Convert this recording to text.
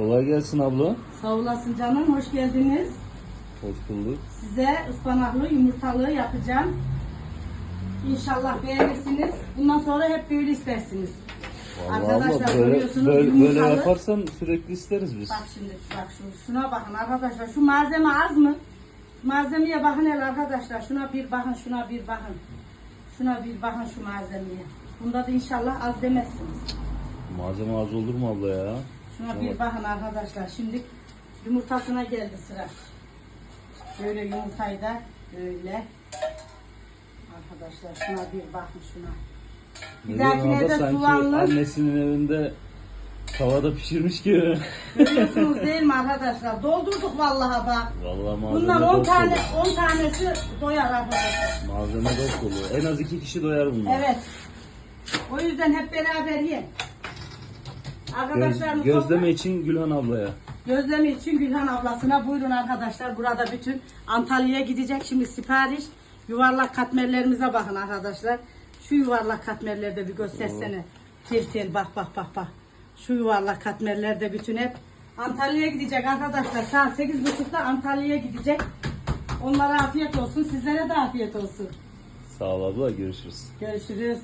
Kolay gelsin abla. Sağ olasın canım, hoş geldiniz. Hoş bulduk. Size ıspanaklı yumurtalı yapacağım. İnşallah beğenirsiniz. Bundan sonra hep böyle istersiniz. Vallahi Arkadaşlar abla böyle, böyle, böyle yumurtalı. yaparsan sürekli isteriz biz. Bak şimdi bak şu, şuna bakın arkadaşlar. Şu malzeme az mı? Malzemeye bakın el arkadaşlar. Şuna bir bakın, şuna bir bakın. Şuna bir bakın şu malzemeye. Bunda da inşallah az demezsiniz. Malzeme az olur mu abla ya? Şuna bir bakın arkadaşlar. Şimdi yumurtasına geldi sıra. Böyle yumurtayı da böyle. Arkadaşlar şuna bir bakın şuna. Bir Ne dahakine de? Sanki soğanlı. annesinin evinde tavada pişirmiş gibi. Görüyorsunuz değil mi arkadaşlar? Doldurduk vallahi bak. Vallahi malzeme Bundan 10 dop tane dolu. 10 tanesi doyar arkadaşlar. Malzeme dop dolu. En az iki kişi doyar bunlar. Evet. O yüzden hep beraber yiyin. Göz, Arkadaşlarımız gözleme için Gülhan ablaya. Gözleme için Gülhan ablasına buyurun arkadaşlar. Burada bütün Antalya'ya gidecek. Şimdi sipariş. Yuvarlak katmerlerimize bakın arkadaşlar. Şu yuvarlak katmerlerde bir göstersene. Tel tel bak bak bak bak. Şu yuvarlak katmerlerde bütün hep Antalya'ya gidecek arkadaşlar. Saat 8.30'da Antalya'ya gidecek. Onlara afiyet olsun. Sizlere de afiyet olsun. Sağ ol abla görüşürüz. Görüşürüz.